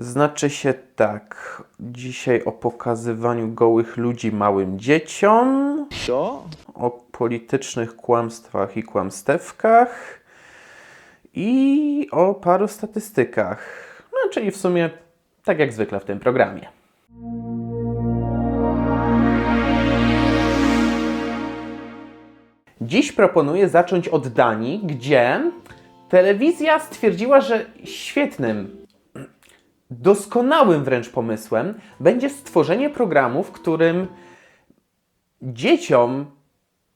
Znaczy się tak. Dzisiaj o pokazywaniu gołych ludzi małym dzieciom, Що? o politycznych kłamstwach i kłamstewkach i o paru statystykach. No, czyli w sumie tak jak zwykle w tym programie. Dziś proponuję zacząć od Danii, gdzie telewizja stwierdziła, że świetnym, doskonałym wręcz pomysłem będzie stworzenie programu, w którym dzieciom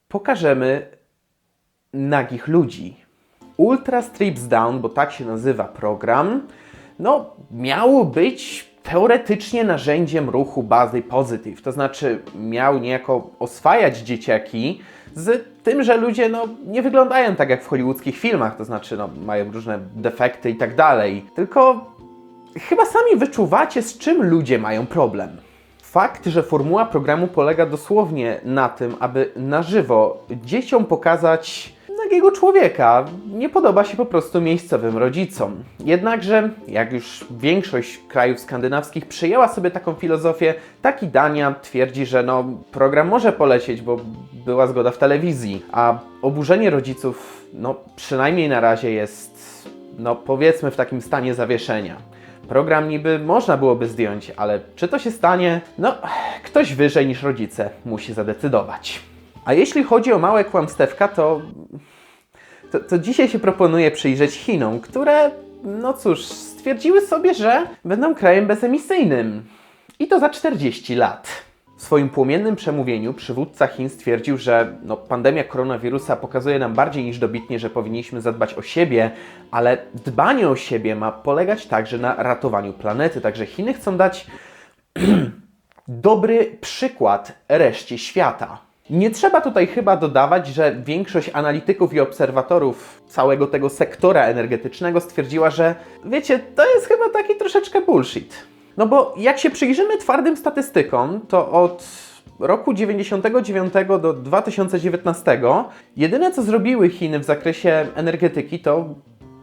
pokażemy nagich ludzi. Ultra Strips Down, bo tak się nazywa program, no miało być teoretycznie narzędziem ruchu Body Positive, to znaczy miał niejako oswajać dzieciaki z tym, że ludzie no, nie wyglądają tak jak w hollywoodzkich filmach, to znaczy no, mają różne defekty i tak dalej. Tylko chyba sami wyczuwacie, z czym ludzie mają problem. Fakt, że formuła programu polega dosłownie na tym, aby na żywo dzieciom pokazać nagiego człowieka, nie podoba się po prostu miejscowym rodzicom. Jednakże, jak już większość krajów skandynawskich przyjęła sobie taką filozofię, tak i Dania twierdzi, że no, program może polecieć, bo była zgoda w telewizji, a oburzenie rodziców, no przynajmniej na razie jest, no powiedzmy w takim stanie zawieszenia. Program niby można byłoby zdjąć, ale czy to się stanie? No, ktoś wyżej niż rodzice musi zadecydować. A jeśli chodzi o małe kłamstewka, to, to, to dzisiaj się proponuje przyjrzeć Chinom, które, no cóż, stwierdziły sobie, że będą krajem bezemisyjnym. I to za 40 lat. W swoim płomiennym przemówieniu przywódca Chin stwierdził, że no, pandemia koronawirusa pokazuje nam bardziej niż dobitnie, że powinniśmy zadbać o siebie, ale dbanie o siebie ma polegać także na ratowaniu planety. Także Chiny chcą dać dobry przykład reszcie świata. Nie trzeba tutaj chyba dodawać, że większość analityków i obserwatorów całego tego sektora energetycznego stwierdziła, że wiecie, to jest chyba taki troszeczkę bullshit. No bo jak się przyjrzymy twardym statystykom, to od roku 99 do 2019 jedyne co zrobiły Chiny w zakresie energetyki to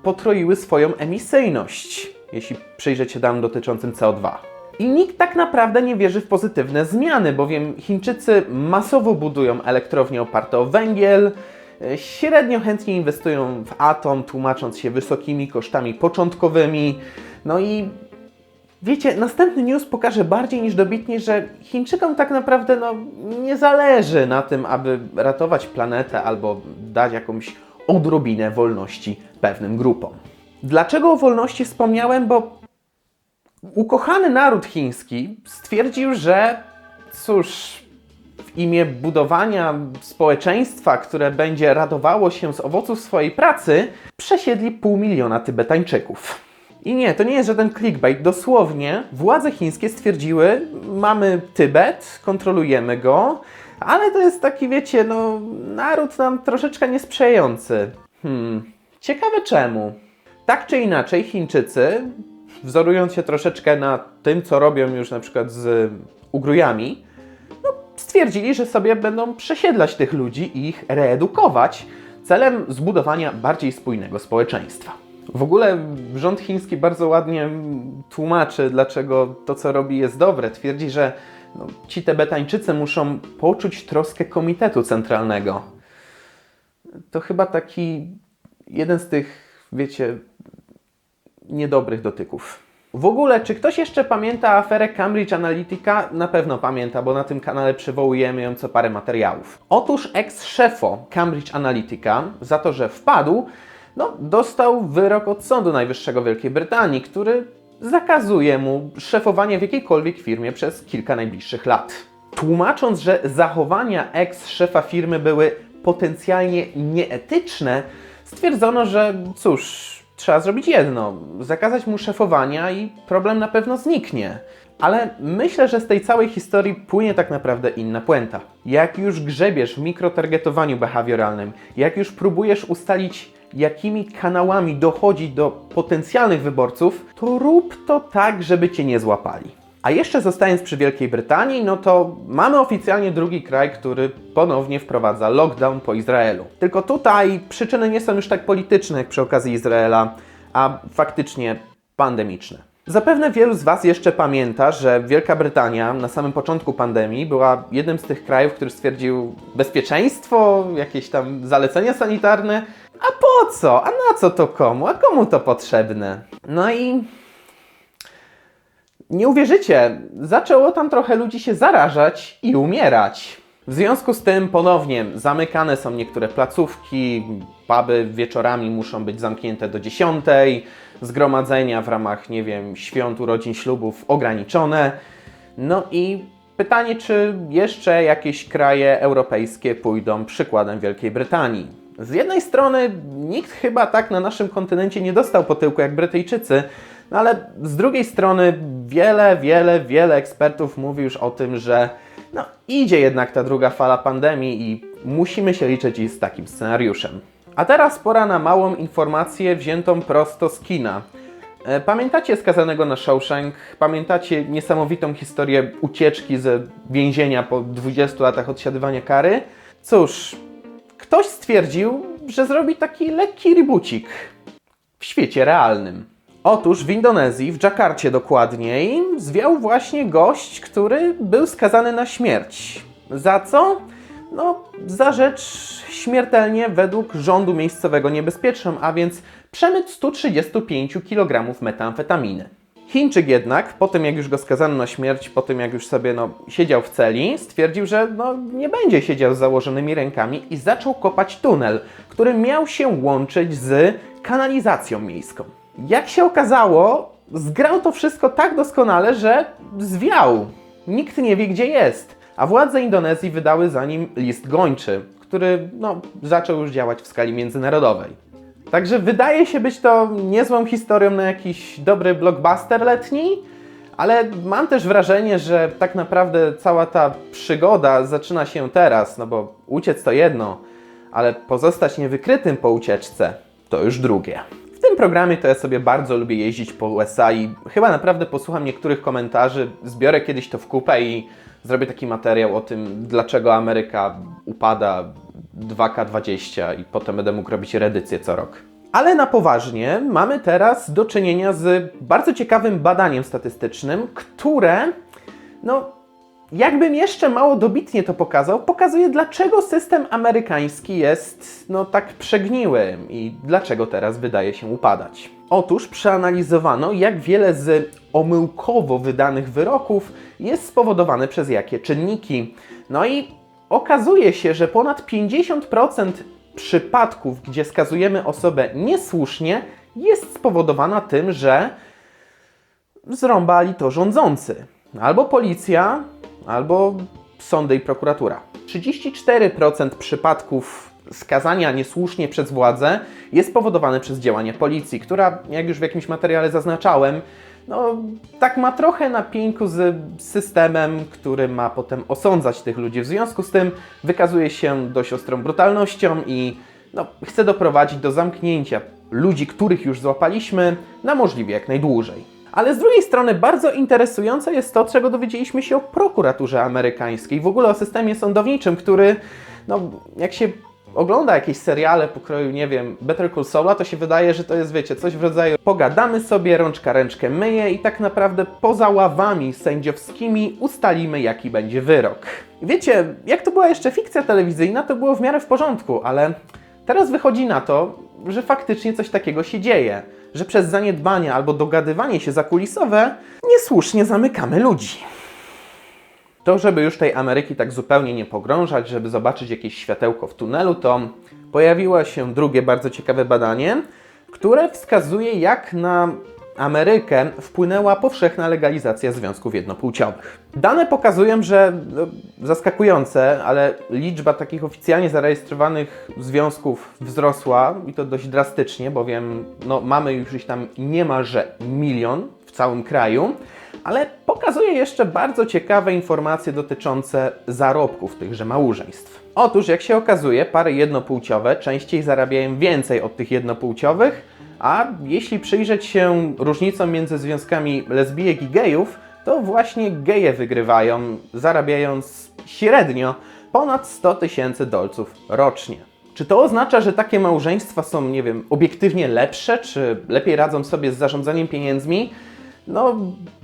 potroiły swoją emisyjność, jeśli przyjrzeć się danym dotyczącym CO2. I nikt tak naprawdę nie wierzy w pozytywne zmiany, bowiem Chińczycy masowo budują elektrownie oparte o węgiel, średnio chętnie inwestują w atom, tłumacząc się wysokimi kosztami początkowymi. No i wiecie, następny news pokaże bardziej niż dobitnie, że Chińczykom tak naprawdę no, nie zależy na tym, aby ratować planetę albo dać jakąś odrobinę wolności pewnym grupom. Dlaczego o wolności wspomniałem? Bo ukochany naród chiński stwierdził, że cóż, w imię budowania społeczeństwa, które będzie radowało się z owoców swojej pracy, przesiedli pół miliona Tybetańczyków. I nie, to nie jest żaden clickbait. Dosłownie władze chińskie stwierdziły, mamy Tybet, kontrolujemy go, ale to jest taki, wiecie, no, naród nam troszeczkę niesprzyjający. Hmm, ciekawe czemu. Tak czy inaczej, Chińczycy, wzorując się troszeczkę na tym, co robią już na przykład z ugrujami, no, stwierdzili, że sobie będą przesiedlać tych ludzi i ich reedukować celem zbudowania bardziej spójnego społeczeństwa. W ogóle rząd chiński bardzo ładnie tłumaczy, dlaczego to, co robi, jest dobre. Twierdzi, że no, ci Tybetańczycy muszą poczuć troskę Komitetu Centralnego. To chyba taki jeden z tych, wiecie, niedobrych dotyków. W ogóle, czy ktoś jeszcze pamięta aferę Cambridge Analytica? Na pewno pamięta, bo na tym kanale przywołujemy ją co parę materiałów. Otóż ex-szefo Cambridge Analytica za to, że wpadł, no, dostał wyrok od Sądu Najwyższego Wielkiej Brytanii, który zakazuje mu szefowania w jakiejkolwiek firmie przez kilka najbliższych lat. Tłumacząc, że zachowania ex-szefa firmy były potencjalnie nieetyczne, stwierdzono, że cóż, trzeba zrobić jedno: zakazać mu szefowania i problem na pewno zniknie. Ale myślę, że z tej całej historii płynie tak naprawdę inna puenta. Jak już grzebiesz w mikrotargetowaniu behawioralnym, jak już próbujesz ustalić, jakimi kanałami dochodzi do potencjalnych wyborców, to rób to tak, żeby cię nie złapali. A jeszcze zostając przy Wielkiej Brytanii, no to mamy oficjalnie drugi kraj, który ponownie wprowadza lockdown po Izraelu. Tylko tutaj przyczyny nie są już tak polityczne jak przy okazji Izraela, a faktycznie pandemiczne. Zapewne wielu z Was jeszcze pamięta, że Wielka Brytania na samym początku pandemii była jednym z tych krajów, który stwierdził bezpieczeństwo, jakieś tam zalecenia sanitarne. A po co? A na co to komu? A komu to potrzebne? No i nie uwierzycie, zaczęło tam trochę ludzi się zarażać i umierać. W związku z tym ponownie zamykane są niektóre placówki, puby wieczorami muszą być zamknięte do 10, zgromadzenia w ramach, nie wiem, świąt, urodzin, ślubów ograniczone. No i pytanie, czy jeszcze jakieś kraje europejskie pójdą przykładem Wielkiej Brytanii. Z jednej strony nikt chyba tak na naszym kontynencie nie dostał po tyłku jak Brytyjczycy, no ale z drugiej strony wiele, wiele, wiele ekspertów mówi już o tym, że no, idzie jednak ta druga fala pandemii i musimy się liczyć i z takim scenariuszem. A teraz pora na małą informację wziętą prosto z kina. E, Pamiętacie skazanego na Shawshank? Pamiętacie niesamowitą historię ucieczki ze więzienia po 20 latach odsiadywania kary? Cóż, ktoś stwierdził, że zrobi taki lekki rebootik w świecie realnym. Otóż w Indonezji, w Dżakarcie dokładniej, zwiał właśnie gość, który był skazany na śmierć. Za co? No, za rzecz śmiertelnie według rządu miejscowego niebezpieczną, a więc przemyt 135 kg metamfetaminy. Chińczyk jednak, po tym jak już go skazano na śmierć, po tym jak już sobie no, siedział w celi, stwierdził, że no, nie będzie siedział z założonymi rękami i zaczął kopać tunel, który miał się łączyć z kanalizacją miejską. Jak się okazało, zgrał to wszystko tak doskonale, że zwiał. Nikt nie wie, gdzie jest. A władze Indonezji wydały za nim list gończy, który no, zaczął już działać w skali międzynarodowej. Także wydaje się być to niezłą historią na jakiś dobry blockbuster letni, ale mam też wrażenie, że tak naprawdę cała ta przygoda zaczyna się teraz, no bo uciec to jedno, ale pozostać niewykrytym po ucieczce to już drugie. W tym programie to ja sobie bardzo lubię jeździć po USA i chyba naprawdę posłucham niektórych komentarzy, zbiorę kiedyś to w kupę i zrobię taki materiał o tym, dlaczego Ameryka upada 2K20 i potem będę mógł robić reedycję co rok. Ale na poważnie mamy teraz do czynienia z bardzo ciekawym badaniem statystycznym, które, no, jakbym jeszcze mało dobitnie to pokazał, pokazuje dlaczego system amerykański jest, no, tak przegniły i dlaczego teraz wydaje się upadać. Otóż przeanalizowano, jak wiele z omyłkowo wydanych wyroków jest spowodowane przez jakie czynniki. No i okazuje się, że ponad 50% przypadków, gdzie skazujemy osobę niesłusznie, jest spowodowana tym, że zrąbali to rządzący. Albo policja, albo sądy i prokuratura. 34% przypadków skazania niesłusznie przez władzę jest spowodowane przez działania policji, która, jak już w jakimś materiale zaznaczałem, no, tak ma trochę na pieńku z systemem, który ma potem osądzać tych ludzi. W związku z tym wykazuje się dość ostrą brutalnością i no, chce doprowadzić do zamknięcia ludzi, których już złapaliśmy, na możliwie jak najdłużej. Ale z drugiej strony bardzo interesujące jest to, czego dowiedzieliśmy się o prokuraturze amerykańskiej, w ogóle o systemie sądowniczym, który, no, jak się ogląda jakieś seriale pokroju, nie wiem, Better Call Saula, to się wydaje, że to jest, wiecie, coś w rodzaju pogadamy sobie, rączka ręczkę myje i tak naprawdę poza ławami sędziowskimi ustalimy, jaki będzie wyrok. Wiecie, jak to była jeszcze fikcja telewizyjna, to było w miarę w porządku, ale teraz wychodzi na to, że faktycznie coś takiego się dzieje, że przez zaniedbania albo dogadywanie się zakulisowe niesłusznie zamykamy ludzi. To, żeby już tej Ameryki tak zupełnie nie pogrążać, żeby zobaczyć jakieś światełko w tunelu, to pojawiło się drugie bardzo ciekawe badanie, które wskazuje, jak na Amerykę wpłynęła powszechna legalizacja związków jednopłciowych. Dane pokazują, że no, zaskakujące, ale liczba takich oficjalnie zarejestrowanych związków wzrosła i to dość drastycznie, bowiem no, mamy już gdzieś tam niemalże milion w całym kraju ale pokazuje jeszcze bardzo ciekawe informacje dotyczące zarobków tychże małżeństw. Otóż, jak się okazuje, pary jednopłciowe częściej zarabiają więcej od tych jednopłciowych, a jeśli przyjrzeć się różnicom między związkami lesbijek i gejów, to właśnie geje wygrywają, zarabiając średnio ponad 100 tysięcy dolców rocznie. Czy to oznacza, że takie małżeństwa są, nie wiem, obiektywnie lepsze, czy lepiej radzą sobie z zarządzaniem pieniędzmi? no,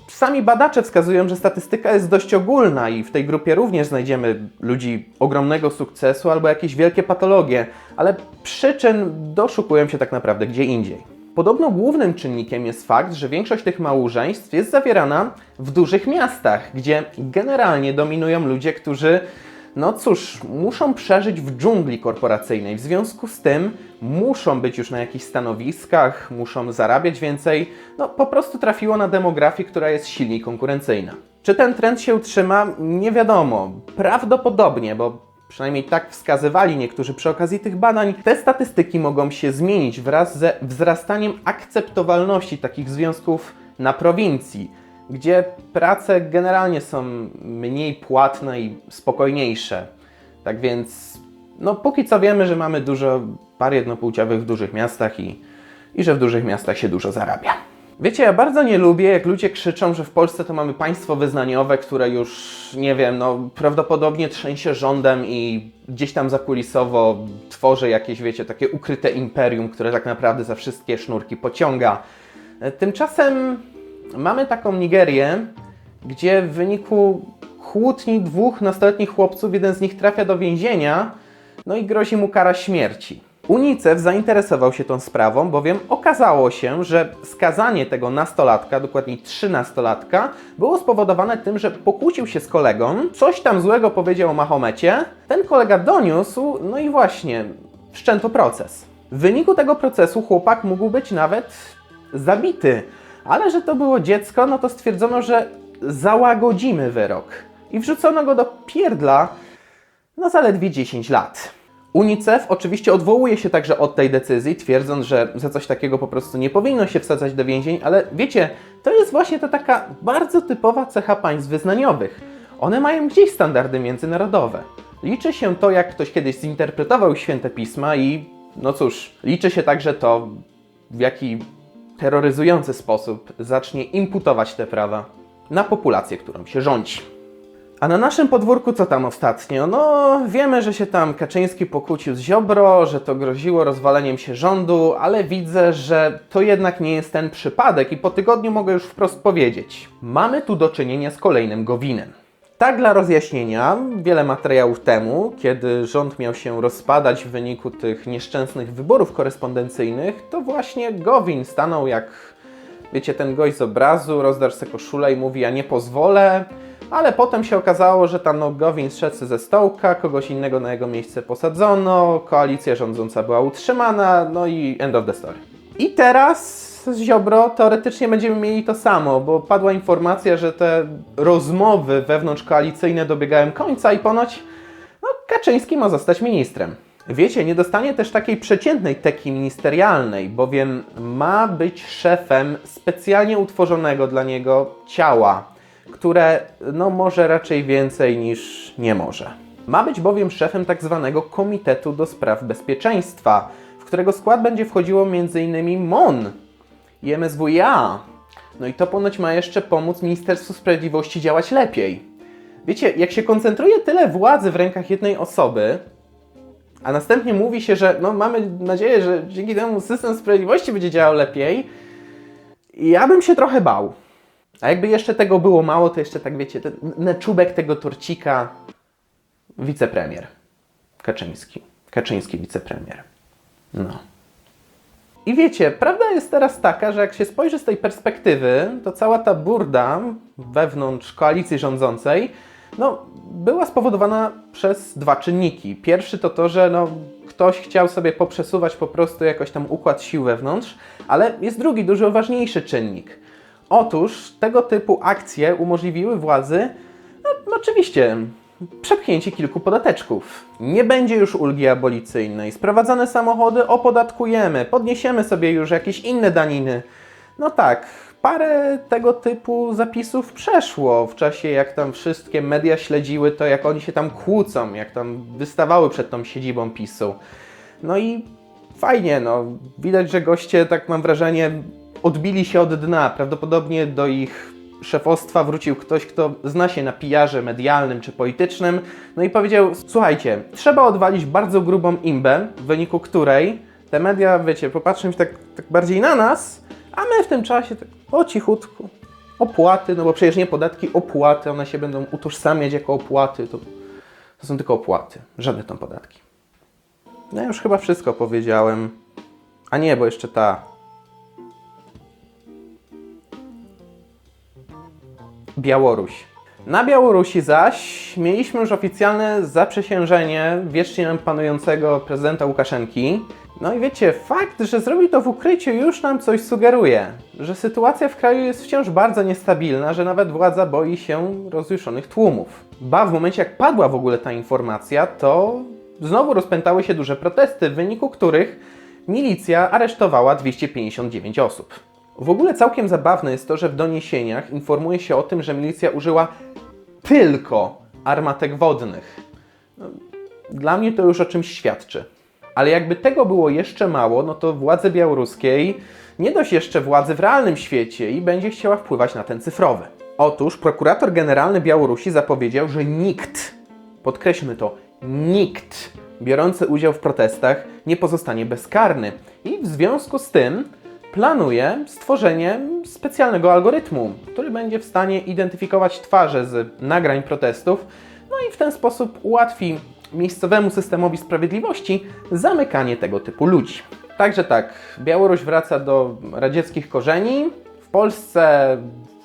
sami badacze wskazują, że statystyka jest dość ogólna i w tej grupie również znajdziemy ludzi ogromnego sukcesu albo jakieś wielkie patologie, ale przyczyn doszukują się tak naprawdę gdzie indziej. Podobno głównym czynnikiem jest fakt, że większość tych małżeństw jest zawierana w dużych miastach, gdzie generalnie dominują ludzie, którzy no cóż, muszą przeżyć w dżungli korporacyjnej. W związku z tym muszą być już na jakichś stanowiskach, muszą zarabiać więcej. No po prostu trafiło na demografię, która jest silniej konkurencyjna. Czy ten trend się utrzyma? Nie wiadomo. Prawdopodobnie, bo przynajmniej tak wskazywali niektórzy przy okazji tych badań, te statystyki mogą się zmienić wraz ze wzrastaniem akceptowalności takich związków na prowincji gdzie prace generalnie są mniej płatne i spokojniejsze. Tak więc, no póki co wiemy, że mamy dużo par jednopłciowych w dużych miastach i, i że w dużych miastach się dużo zarabia. Wiecie, ja bardzo nie lubię, jak ludzie krzyczą, że w Polsce to mamy państwo wyznaniowe, które już, nie wiem, no prawdopodobnie trzęsie rządem i gdzieś tam zakulisowo tworzy jakieś, wiecie, takie ukryte imperium, które tak naprawdę za wszystkie sznurki pociąga. Tymczasem mamy taką Nigerię, gdzie w wyniku kłótni dwóch nastoletnich chłopców jeden z nich trafia do więzienia, no i grozi mu kara śmierci. UNICEF zainteresował się tą sprawą, bowiem okazało się, że skazanie tego nastolatka, dokładniej trzynastolatka, było spowodowane tym, że pokłócił się z kolegą, coś tam złego powiedział o Mahomecie, ten kolega doniósł, no i właśnie, wszczęto proces. W wyniku tego procesu chłopak mógł być nawet zabity, ale że to było dziecko, no to stwierdzono, że załagodzimy wyrok. I wrzucono go do pierdla na zaledwie 10 lat. UNICEF oczywiście odwołuje się także od tej decyzji, twierdząc, że za coś takiego po prostu nie powinno się wsadzać do więzień, ale wiecie, to jest właśnie ta taka bardzo typowa cecha państw wyznaniowych. One mają gdzieś standardy międzynarodowe. Liczy się to, jak ktoś kiedyś zinterpretował święte pisma i no cóż, liczy się także to, w jaki terroryzujący sposób zacznie imputować te prawa na populację, którą się rządzi. A na naszym podwórku co tam ostatnio? No, wiemy, że się tam Kaczyński pokłócił z Ziobro, że to groziło rozwaleniem się rządu, ale widzę, że to jednak nie jest ten przypadek i po tygodniu mogę już wprost powiedzieć. Mamy tu do czynienia z kolejnym Gowinem. Tak dla rozjaśnienia, wiele materiałów temu, kiedy rząd miał się rozpadać w wyniku tych nieszczęsnych wyborów korespondencyjnych, to właśnie Gowin stanął jak, wiecie, ten gość z obrazu, rozdarł sobie koszulę i mówi, ja nie pozwolę, ale potem się okazało, że tam no, Gowin zszedł ze stołka, kogoś innego na jego miejsce posadzono, koalicja rządząca była utrzymana, no i end of the story. I teraz z Ziobro teoretycznie będziemy mieli to samo, bo padła informacja, że te rozmowy wewnątrzkoalicyjne dobiegają końca i ponoć no, Kaczyński ma zostać ministrem. Wiecie, nie dostanie też takiej przeciętnej teki ministerialnej, bowiem ma być szefem specjalnie utworzonego dla niego ciała, które no może raczej więcej niż nie może. Ma być bowiem szefem tak zwanego Komitetu do Spraw Bezpieczeństwa, w którego skład będzie wchodziło m.in. MON i MSWiA. No i to ponoć ma jeszcze pomóc Ministerstwu Sprawiedliwości działać lepiej. Wiecie, jak się koncentruje tyle władzy w rękach jednej osoby, a następnie mówi się, że no, mamy nadzieję, że dzięki temu system sprawiedliwości będzie działał lepiej, ja bym się trochę bał. A jakby jeszcze tego było mało, to jeszcze tak wiecie, ten na czubek tego torcika wicepremier Kaczyński. Kaczyński wicepremier. No. I wiecie, prawda jest teraz taka, że jak się spojrzy z tej perspektywy, to cała ta burda wewnątrz koalicji rządzącej no, była spowodowana przez dwa czynniki. Pierwszy to to, że no, ktoś chciał sobie poprzesuwać po prostu jakoś tam układ sił wewnątrz, ale jest drugi, dużo ważniejszy czynnik. Otóż tego typu akcje umożliwiły władzy, no, oczywiście, przepchnięcie kilku podateczków. Nie będzie już ulgi abolicyjnej. Sprowadzane samochody opodatkujemy, podniesiemy sobie już jakieś inne daniny. No tak, parę tego typu zapisów przeszło w czasie, jak tam wszystkie media śledziły to, jak oni się tam kłócą, jak tam wystawały przed tą siedzibą PiSu. No i fajnie, no. Widać, że goście, tak mam wrażenie, odbili się od dna. Prawdopodobnie do ich szefostwa wrócił ktoś, kto zna się na pijarze medialnym czy politycznym, no i powiedział: Słuchajcie, trzeba odwalić bardzo grubą imbę, w wyniku której te media, wiecie, popatrzą się tak, tak bardziej na nas, a my w tym czasie tak po cichutku opłaty, no bo przecież nie podatki, opłaty, one się będą utożsamiać jako opłaty, to, to są tylko opłaty, żadne tam podatki. No ja już chyba wszystko powiedziałem. A nie, bo jeszcze ta. Białoruś. Na Białorusi zaś mieliśmy już oficjalne zaprzysiężenie wiecznie panującego prezydenta Łukaszenki. No i wiecie, fakt, że zrobił to w ukryciu już nam coś sugeruje, że sytuacja w kraju jest wciąż bardzo niestabilna, że nawet władza boi się rozjuszonych tłumów. Ba, w momencie jak padła w ogóle ta informacja, to znowu rozpętały się duże protesty, w wyniku których milicja aresztowała 259 osób. W ogóle całkiem zabawne jest to, że w doniesieniach informuje się o tym, że milicja użyła tylko armatek wodnych. No, Dla mnie to już o czymś świadczy. Ale jakby tego było jeszcze mało, no to władze białoruskiej nie dość jeszcze władzy w realnym świecie i będzie chciała wpływać na ten cyfrowy. Otóż prokurator generalny Białorusi zapowiedział, że nikt, podkreślmy to, nikt biorący udział w protestach nie pozostanie bezkarny. I w związku z tym planuje stworzenie specjalnego algorytmu, który będzie w stanie identyfikować twarze z nagrań protestów, no i w ten sposób ułatwi miejscowemu systemowi sprawiedliwości zamykanie tego typu ludzi. Także tak, Białoruś wraca do radzieckich korzeni. W Polsce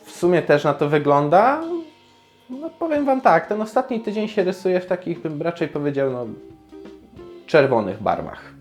w sumie też na to wygląda. No powiem Wam tak, ten ostatni tydzień się rysuje w takich, bym raczej powiedział, no, czerwonych barwach.